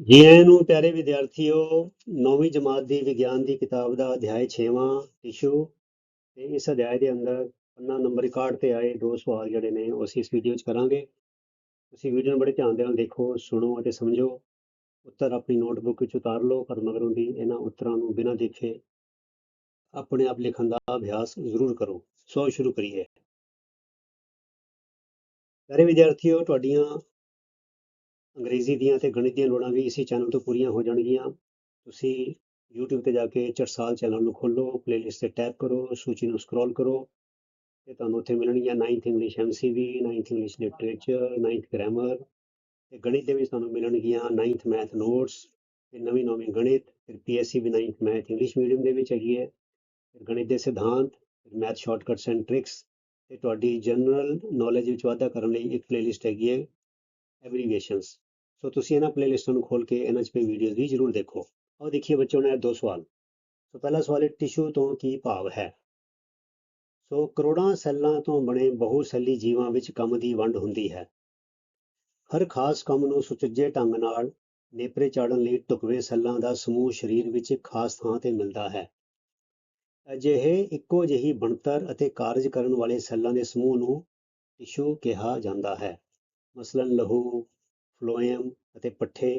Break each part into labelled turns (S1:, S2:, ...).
S1: ਜੀ ਆਇਆਂ ਨੂੰ ਪਿਆਰੇ ਵਿਦਿਆਰਥੀਓ, ਨੌਵੀਂ ਜਮਾਤ ਦੀ ਵਿਗਿਆਨ ਦੀ ਕਿਤਾਬ ਦਾ ਅਧਿਆਇ 6ਵਾਂ ਟਿਸ਼ੂ ਤੇ ਇਸ ਅਧਿਆਇ ਦੇ ਅੰਦਰ ਪੰਨਾ ਨੰਬਰ 61 ਤੇ ਆਏ ਦੋ ਸਵਾਲ ਜਿਹੜੇ ਨੇ ਉਹ ਅਸੀਂ ਇਸ ਵੀਡੀਓ 'ਚ ਕਰਾਂਗੇ। ਤੁਸੀਂ ਵੀਡੀਓ ਨੂੰ ਬੜੇ ਧਿਆਨ ਦੇ ਨਾਲ ਦੇਖੋ, ਸੁਣੋ ਅਤੇ ਸਮਝੋ। ਉੱਤਰ ਆਪਣੀ ਨੋਟਬੁੱਕ ਵਿੱਚ ਉਤਾਰ ਲਓ, ਪਰ ਮਗਰੋਂ ਦੀ ਇਹਨਾਂ ਉੱਤਰਾਂ ਨੂੰ ਬਿਨਾਂ ਦੇਖੇ ਆਪਣੇ ਆਪ ਲਿਖਣ ਦਾ ਅਭਿਆਸ ਜ਼ਰੂਰ ਕਰੋ। ਸੋ ਸ਼ੁਰੂ ਕਰੀਏ। ਪਿਆਰੇ ਵਿਦਿਆਰਥੀਓ, ਤੁਹਾਡੀਆਂ ਅੰਗਰੇਜ਼ੀ ਦੀਆਂ ਤੇ ਗਣਿਤ ਦੀਆਂ ਲੋੜਾਂ ਵੀ ਇਸੇ ਚੈਨਲ ਤੋਂ ਪੂਰੀਆਂ ਹੋ ਜਾਣਗੀਆਂ। ਤੁਸੀਂ YouTube ਤੇ ਜਾ ਕੇ ਚਰਸਾਲ ਚੈਨਲ ਨੂੰ ਖੋਲੋ ਪਲੇਲਿਸਟ ਤੇ ਟੈਪ ਕਰੋ, ਸੂਚੀ ਨੂੰ ਸਕਰੋਲ ਕਰੋ ਤੇ ਤੁਹਾਨੂੰ ਉੱਥੇ ਮਿਲਣਗੀਆਂ 9th English MCV 9th English literature 9th grammar ਤੇ ਗਣਿਤ ਦੇ ਵਿੱਚ ਤੁਹਾਨੂੰ ਮਿਲਣਗੀਆਂ 9th ਮੈਥ ਨੋਟਸ ਤੇ ਨਵੀਂ ਨਵੀਂ ਗਣਿਤ, ਫਿਰ PSC ਵੀ 9th ਮੈਥ ਇੰਗਲਿਸ਼ ਮੀਡੀਅਮ ਦੇ ਵਿੱਚ ਹੈਗੀ ਹੈ, ਫਿਰ ਗਣਿਤ ਦੇ ਸਿਧਾਂਤ, ਫਿਰ ਮੈਥ ਸ਼ਾਰਟਕਟਸ ਐਂਡ ਟ੍ਰਿਕਸ ਤੇ ਤੁਹਾਡੀ ਜਨਰਲ ਨੌਲੇਜ ਵਿੱਚ ਵਾਧਾ ਕਰਨ ਲਈ ਇੱਕ ਪਲੇਲਿਸਟ ਹੈਗੀ ਹੈ ਐਬਰੀਵੇਸ਼ਨਸ ਸੋ ਤੁਸੀਂ ਇਹਨਾਂ ਪਲੇਲਿਸਟਾਂ ਨੂੰ ਖੋਲ ਕੇ ਇਹਨਾਂ 'ਚ ਪਈ ਵੀਡੀਓਜ਼ ਵੀ ਜ਼ਰੂਰ ਦੇਖੋ। ਆਓ ਦੇਖੀਏ ਬੱਚਿਓ ਨੇ ਦੋ ਸਵਾਲ। ਸੋ ਪਹਿਲਾ ਸਵਾਲ ਹੈ ਟਿਸ਼ੂ ਤੋਂ ਕੀ ਭਾਵ ਹੈ? ਸੋ ਕਰੋੜਾਂ ਸੈੱਲਾਂ ਤੋਂ ਬਣੇ ਬਹੁ ਸੈਲੀ ਜੀਵਾਂ ਵਿੱਚ ਕੰਮ ਦੀ ਵੰਡ ਹੁੰਦੀ ਹੈ। ਹਰ ਖਾਸ ਕੰਮ ਨੂੰ ਸੁਚੱਜੇ ਢੰਗ ਨਾਲ ਨੇਪਰੇ ਚਾੜਨ ਲਈ ਢੁਕਵੇਂ ਸੈੱਲਾਂ ਦਾ ਸਮੂਹ ਸਰੀਰ ਵਿੱਚ ਖਾਸ ਥਾਂ ਤੇ ਮਿਲਦਾ ਹੈ। ਅਜਿਹੇ ਇੱਕੋ ਜਿਹੀ ਬਣਤਰ ਅਤੇ ਕਾਰਜ ਕਰਨ ਵਾਲੇ ਸੈੱਲਾਂ ਦੇ ਸਮੂਹ ਨੂੰ ਟਿਸ਼ੂ ਕਿਹਾ ਜਾਂਦਾ ਹੈ। ਮਸਲਨ ਲਹੂ ਫਲੋਇਮ ਅਤੇ ਪੱਠੇ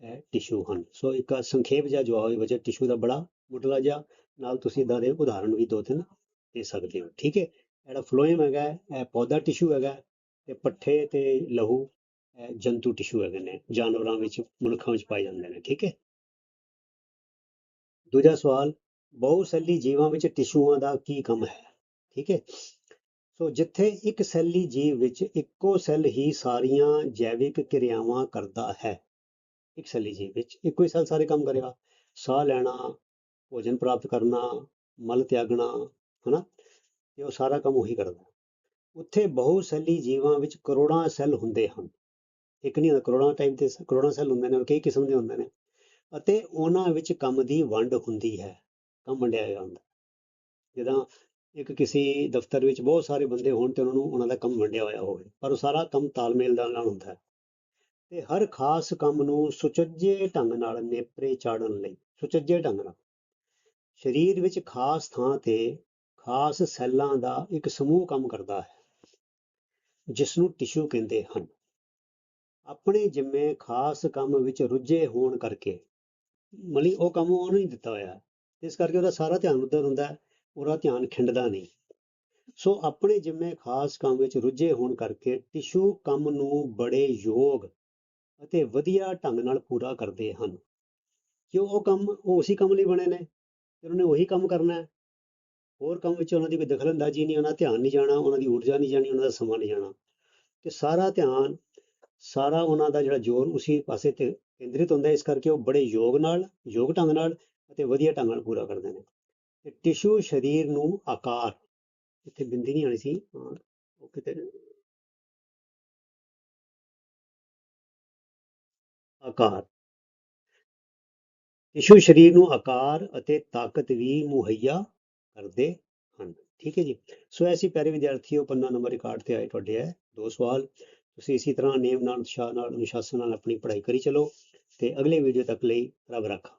S1: ਇਹ ਟਿਸ਼ੂ ਹਨ। ਸੋ ਇੱਕ ਸੰਖੇਪ ਜਿਹਾ ਜਵਾਬ ਹੈ ਵਜੇ ਟਿਸ਼ੂ ਦਾ ਬੜਾ ਮੁੱਢਲਾ ਜਿਹਾ, ਨਾਲ ਤੁਸੀਂ ਇਦਾਂ ਦੇ ਉਦਾਹਰਣ ਵੀ ਦੋ ਤਿੰਨ ਦੇ ਸਕਦੇ ਹੋ, ਠੀਕ ਹੈ? ਜਿਹੜਾ ਫਲੋਇਮ ਹੈਗਾ, ਇਹ ਪੌਦਾ ਟਿਸ਼ੂ ਹੈਗਾ ਤੇ ਪੱਠੇ ਤੇ ਲਹੂ, ਇਹ ਜੰਤੂ ਟਿਸ਼ੂ ਹੈਗੇ ਨੇ, ਜਾਨਵਰਾਂ ਵਿੱਚ, ਮਨੁੱਖਾਂ ਵਿੱਚ ਪਾਏ ਜਾਂਦੇ ਨੇ, ਠੀਕ ਹੈ? ਦੂਜਾ ਸਵਾਲ, ਬਹੁਸੈਲੀ ਜੀਵਾਂ ਵਿੱਚ ਟਿਸ਼ੂਆਂ ਦਾ ਕੀ ਕੰਮ ਹੈ, ਠੀਕ ਹੈ? ਸੋ ਜਿੱਥੇ ਇੱਕ ਸੈਲੀ ਜੀਵ ਵਿੱਚ ਇੱਕੋ ਸੈੱਲ ਹੀ ਸਾਰੀਆਂ ਜੈਵਿਕ ਕਿਰਿਆਵਾਂ ਕਰਦਾ ਹੈ। ਇੱਕ ਸੈੱਲੀ ਜੀਵ ਵਿੱਚ ਇੱਕੋ ਹੀ ਸੈੱਲ ਸਾਰੇ ਕੰਮ ਕਰੇਗਾ। ਸਾਹ ਲੈਣਾ, ਭੋਜਨ ਪ੍ਰਾਪਤ ਕਰਨਾ, ਮਲ ਤਿਆਗਣਾ, ਹਨਾ? ਇਹ ਉਹ ਸਾਰਾ ਕੰਮ ਉਹੀ ਕਰਦਾ। ਉੱਥੇ ਬਹੁ ਸੈਲੀ ਜੀਵਾਂ ਵਿੱਚ ਕਰੋੜਾਂ ਸੈੱਲ ਹੁੰਦੇ ਹਨ। ਇੱਕ ਨਹੀਂ ਹੁੰਦਾ, ਕਰੋੜਾਂ ਟਾਈਪ ਦੇ ਕਰੋੜਾਂ ਸੈੱਲ ਹੁੰਦੇ ਨੇ ਔਰ ਕਈ ਕਿਸਮ ਦੇ ਹੁੰਦੇ ਨੇ। ਅਤੇ ਉਹਨਾਂ ਵਿੱਚ ਕੰਮ ਦੀ ਵੰਡ ਹੁੰਦੀ ਹੈ। ਕੰਮ ਵੰਡਿਆ ਹੋਇਆ ਹੁੰਦਾ ਜਿੱਦਾਂ ਇੱਕ ਕਿਸੇ ਦਫ਼ਤਰ ਵਿੱਚ ਬਹੁਤ ਸਾਰੇ ਬੰਦੇ ਹੋਣ ਤੇ ਉਹਨਾਂ ਨੂੰ ਉਹਨਾਂ ਦਾ ਕੰਮ ਵੰਡਿਆ ਹੋਇਆ ਹੋਵੇ, ਪਰ ਉਹ ਸਾਰਾ ਕੰਮ ਤਾਲਮੇਲ ਦੇ ਨਾਲ ਹੁੰਦਾ ਹੈ। ਤੇ ਹਰ ਖਾਸ ਕੰਮ ਨੂੰ ਸੁਚੱਜੇ ਢੰਗ ਨਾਲ ਨੇਪਰੇ ਚਾੜਨ ਲਈ, ਸੁਚੱਜੇ ਢੰਗ ਨਾਲ। ਸਰੀਰ ਵਿੱਚ ਖਾਸ ਥਾਂ ਤੇ ਖਾਸ ਸੈੱਲਾਂ ਦਾ ਇੱਕ ਸਮੂਹ ਕੰਮ ਕਰਦਾ ਹੈ ਜਿਸ ਨੂੰ ਟਿਸ਼ੂ ਕਹਿੰਦੇ ਹਨ। ਆਪਣੇ ਜਿੰਮੇ ਖਾਸ ਕੰਮ ਵਿੱਚ ਰੁੱਝੇ ਹੋਣ ਕਰਕੇ, ਮਲੀ ਉਹ ਕੰਮ ਉਹਨੂੰ ਹੀ ਦਿੱਤਾ ਹੋਇਆ ਹੈ। ਇਸ ਕਰਕੇ ਉਹਦਾ ਸਾਰਾ ਧਿਆਨ ਉੱਧਰ ਹੁੰਦਾ ਹੈ। ਉਹਦਾ ਧਿਆਨ ਖਿੰਡਦਾ ਨਹੀਂ। ਸੋ ਆਪਣੇ ਜਿੰਮੇ ਖਾਸ ਕੰਮ ਵਿੱਚ ਰੁੱਝੇ ਹੋਣ ਕਰਕੇ ਟਿਸ਼ੂ ਕੰਮ ਨੂੰ ਬੜੇ ਯੋਗ ਅਤੇ ਵਧੀਆ ਢੰਗ ਨਾਲ ਪੂਰਾ ਕਰਦੇ ਹਨ। ਕਿਉਂ ਉਹ ਕੰਮ, ਉਹ ਉਸੇ ਕੰਮ ਲਈ ਬਣੇ ਨੇ? ਤੇ ਉਹਨਾਂ ਨੇ ਉਹੀ ਕੰਮ ਕਰਨਾ ਹੈ। ਹੋਰ ਕੰਮ ਵਿੱਚ ਉਹਨਾਂ ਦੀ ਕੋਈ ਦਖਲਅੰਦਾਜ਼ੀ ਨਹੀਂ, ਉਹਨਾਂ ਦਾ ਧਿਆਨ ਨਹੀਂ ਜਾਣਾ, ਉਹਨਾਂ ਦੀ ਊਰਜਾ ਨਹੀਂ ਜਾਣੀ, ਉਹਨਾਂ ਦਾ ਸਮਾਂ ਨਹੀਂ ਜਾਣਾ। ਤੇ ਸਾਰਾ ਧਿਆਨ, ਸਾਰਾ ਉਹਨਾਂ ਦਾ ਜਿਹੜਾ ਜ਼ੋਰ ਉਸੇ ਪਾਸੇ ਤੇ ਕੇਂਦਰਿਤ ਹੁੰਦਾ ਇਸ ਕਰਕੇ ਉਹ ਬੜੇ ਯੋਗ ਨਾਲ, ਯੋਗ ਢੰਗ ਨਾਲ ਅਤੇ ਵਧੀਆ ਢੰਗ ਨਾਲ ਪੂਰਾ ਕਰਦੇ ਨੇ। ਤੇ ਟਿਸ਼ੂ ਸਰੀਰ ਨੂੰ ਆਕਾਰ ਇੱਥੇ ਬਿੰਦੀ ਨਹੀਂ ਆਣੀ ਸੀ ਉਹ ਕਿਤੇ ਆਕਾਰ। ਟਿਸ਼ੂ ਸਰੀਰ ਨੂੰ ਆਕਾਰ ਅਤੇ ਤਾਕਤ ਵੀ ਮੁਹੱਈਆ ਕਰਦੇ ਹਨ। ਠੀਕ ਹੈ ਜੀ? ਸੋ ਐਸੀ ਪਿਆਰੇ ਵਿਦਿਆਰਥੀਓ, ਪੰਨਾ ਨੰਬਰ 61 ਤੇ ਆਏ ਤੁਹਾਡੇ ਹੈ, ਦੋ ਸਵਾਲ। ਤੁਸੀਂ ਇਸੇ ਤਰ੍ਹਾਂ ਨੇਮ ਨਾਲ ਉਤਸ਼ਾਹ ਨਾਲ, ਅਨੁਸ਼ਾਸਨ ਨਾਲ ਆਪਣੀ ਪੜ੍ਹਾਈ ਕਰੀ ਚਲੋ ਤੇ ਅਗਲੇ ਵੀਡੀਓ ਤੱਕ ਲਈ ਰੱਬ ਰੱਖਾ।